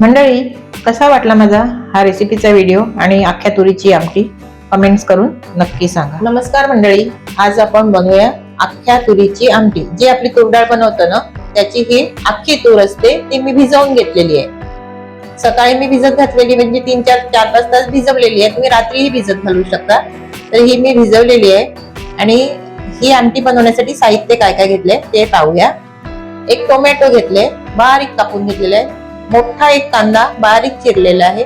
मंडळी कसा वाटला माझा हा रेसिपीचा व्हिडिओ आणि अख्ख्या तुरीची आमटी? कमेंट्स करून नक्की सांगा. नमस्कार मंडळी आज आपण बनवूया अख्ख्या तुरीची आमटी. जी आपली तुरडाळ बनवतो ना त्याची ही अख्खी तूर असते ती मी भिजवून घेतलेली आहे. सकाळी मी भिजत घातलेली म्हणजे तीन चार चार पाच तास भिजवलेली आहे तुम्ही रात्रीही भिजत घालू शकता. तर ही मी भिजवलेली आहे. आणि ही आमटी बनवण्यासाठी साहित्य काय काय घेतले ते पाहूया. एक टोमॅटो घेतले बारीक कापून घेतलेले आहे. मोठा एक कांदा बारीक चिरलेला आहे.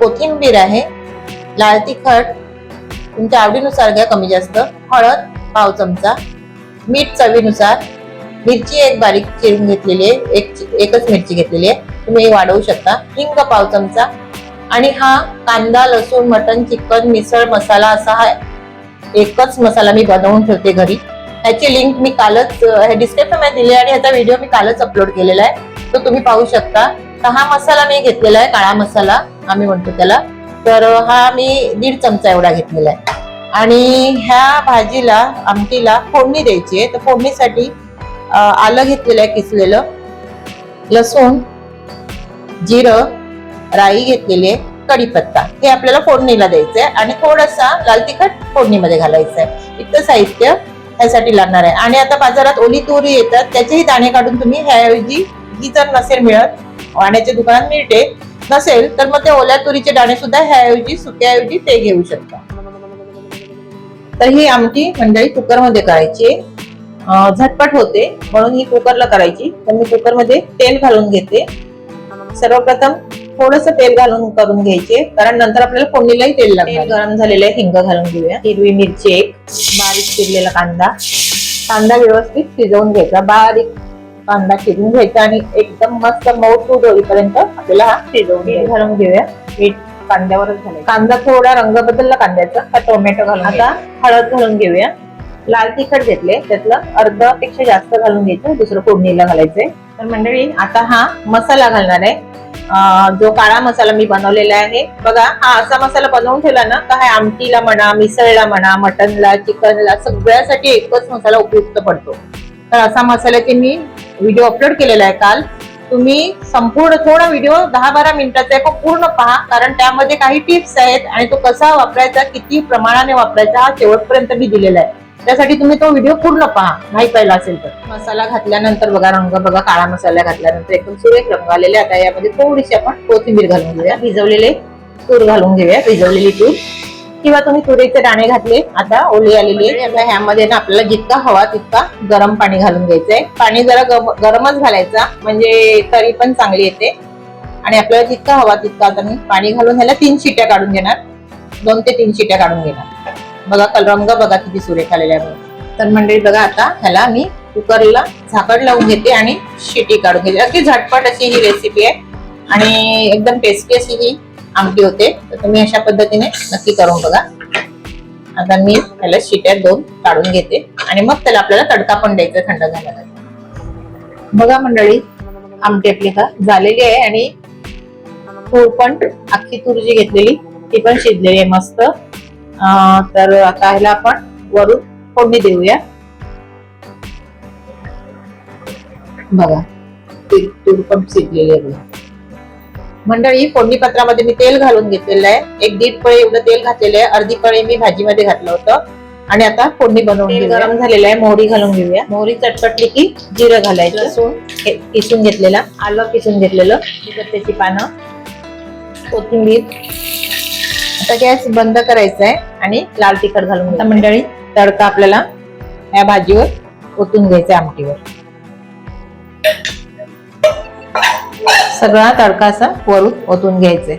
कोथिंबीर आहे. लाल तिखट. तुमच्या आवडीनुसार घ्या कमी जास्त. हळद पाव चमचा. मीठ चवीनुसार. मिरची एक बारीक चिरून घेतलेली आहे. एक एकच मिरची घेतलेली आहे. तुम्ही वाढवू शकता. हिंग पाव चमचा. आणि हा कांदा लसूण मटन चिकन मिसळ मसाला असा हा एकच मसाला मी बनवून ठेवते घरी. ह्याची लिंक मी कालच डिस्क्रिप्शनमध्ये दिली आणि ह्याचा व्हिडिओ मी कालच अपलोड केलेला आहे. तो तुम्ही पाहू शकता. तर हा मसाला मी घेतलेला आहे काळा मसाला आम्ही म्हणतो त्याला. तर हा मी दीड चमचा एवढा घेतलेला आहे. आणि ह्या भाजीला आमटीला फोडणी द्यायची आहे. तर फोडणीसाठी आलं घेतलेलं आहे किसलेलं. लसूण जिरं राई घेतलेली आहे कढीपत्ता. हे आपल्याला फोडणीला द्यायचं आहे. आणि थोडासा लाल तिखट फोडणीमध्ये घालायचं आहे. इतकं साहित्य ह्यासाठी लागणार आहे. आणि आता बाजारात ओली तुरी येतात. त्याचेही दाणे काढून तुम्ही ह्याऐवजी ही जर नसेल मिळत वाण्याच्या दुकानात मिळते नसेल तर मग ते ओल्या तुरीचे दाणे सुद्धा ह्याऐवजी सुक्याऐवजी ते घेऊ शकता. तर ही आमटी मंडळी कुकरमध्ये करायची. झटपट होते म्हणून ही कुकरला करायची. तर मी कुकरमध्ये तेल घालून घेते. सर्वप्रथम थोडस तेल घालून करून घ्यायचे कारण नंतर आपल्याला फोडणीलाही तेल लागेल गरम झालेलं हिंग घालून घेऊया. हिरवी मिरची एक बारीक चिरलेला कांदा. कांदा व्यवस्थित शिजवून घ्यायचा. बारीक कांदा शिजवून घ्यायचा आणि एकदम मस्त मऊ होईपर्यंत आपल्याला हा शिजवून घालून घेऊया. मीठ कांद्यावरच घालायचं. कांदा थोडा रंग बदलला कांद्याचा. हा टोमॅटो घालून आता हळद घालून घेऊया. लाल तिखट घेतले त्यातलं अर्धपेक्षा जास्त घालून घ्यायचं दुसरं फोडणीला घालायचंय. तर मंडळी आता हा मसाला घालणार आहे. जो काळा मसाला मी बनवलेला आहे. बघा हा असा मसाला बनवून ठेवला ना का हा आमटीला म्हणा मिसळला म्हणा मटनला चिकनला सगळ्यासाठी एकच मसाला उपयुक्त पडतो. तर असा मसाल्याचे मी व्हिडिओ अपलोड केलेला आहे काल. तुम्ही संपूर्ण थोडा व्हिडिओ दहा बारा मिनिटाचा आहे पण पूर्ण पहा कारण त्यामध्ये काही टिप्स आहेत आणि तो कसा वापरायचा किती प्रमाणाने वापरायचा हा शेवटपर्यंत मी दिलेला आहे. त्यासाठी तुम्ही तो व्हिडिओ पूर्ण पहा नाही पाहिला असेल तर. मसाला घातल्यानंतर बघा रंग बघा काळा मसाला घातल्यानंतर एकदम सुरेख रंग आलेले आता यामध्ये थोडीशी आपण कोथिंबीर घालून घेऊया भिजवलेले तूर घालून घेऊया भिजवलेली तूर. किंवा तुम्ही तुरीचे दाणे घातले आता ओली आलेली आहे. आता ह्यामध्ये ना आपल्याला जितका हवा तितका गरम पाणी घालून घ्यायचंय. पाणी जरा गरमच घालायचा म्हणजे तरी पण चांगली येते. आणि आपल्याला जितका हवा तितका आता मी पाणी घालून ह्याला तीन शिट्या काढून घेणार. दोन ते तीन शिट्या काढून घेणार. बघा कल रंग बघा किती सुरेख आलेला आहे तर मंडळी बघा आता ह्याला मी कुकरला झाकड लावून घेते आणि शिटी काढून घेते. अगदी झटपट अशी ही रेसिपी आहे. आणि एकदम टेस्टी अशी ही आमटी होते. तर तुम्ही अशा पद्धतीने नक्की करून बघा. आता मी त्याला शिट्या दोन काढून घेते. आणि मग त्याला आपल्याला तडका पण द्यायचा थंड झाल्यानंतर. बघा मंडळी आमटी आपली का झालेली आहे आणि तूर पण अख्खी तूर जी घेतलेली ती पण शिजलेली आहे मस्त. अं, तर आता ह्याला आपण वरून फोडणी देऊया. बघा तूर पण शिजलेली आहे मंडळी फोडणी पत्रामध्ये मी तेल घालून घेतलेलं आहे. एक दीड पळे एवढं तेल घातलेलं आहे. अर्धी पळे मी भाजीमध्ये घातलं होतं. आणि आता फोडणी बनवून गरम झालेलं आहे. मोहरी घालून घेऊया. मोहरी चटपटली की जिरं घालायचं. लसूण. किसून घेतलेला. आलं किसून घेतलेलं. त्याची पानं. कोथिंबीर. आता गॅस बंद करायचा आहे. आणि लाल तिखट घालून आता मंडळी तडका आपल्याला या भाजीवर ओतून घ्यायचा आमटीवर. सगळा तडका असा वरून ओतून घ्यायचंय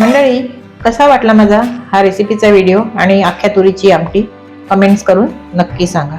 मंडळी कसा वाटला माझा हा रेसिपीचा व्हिडिओ आणि अख्ख्या तुरीची आमटी? कमेंट्स करून नक्की सांगा.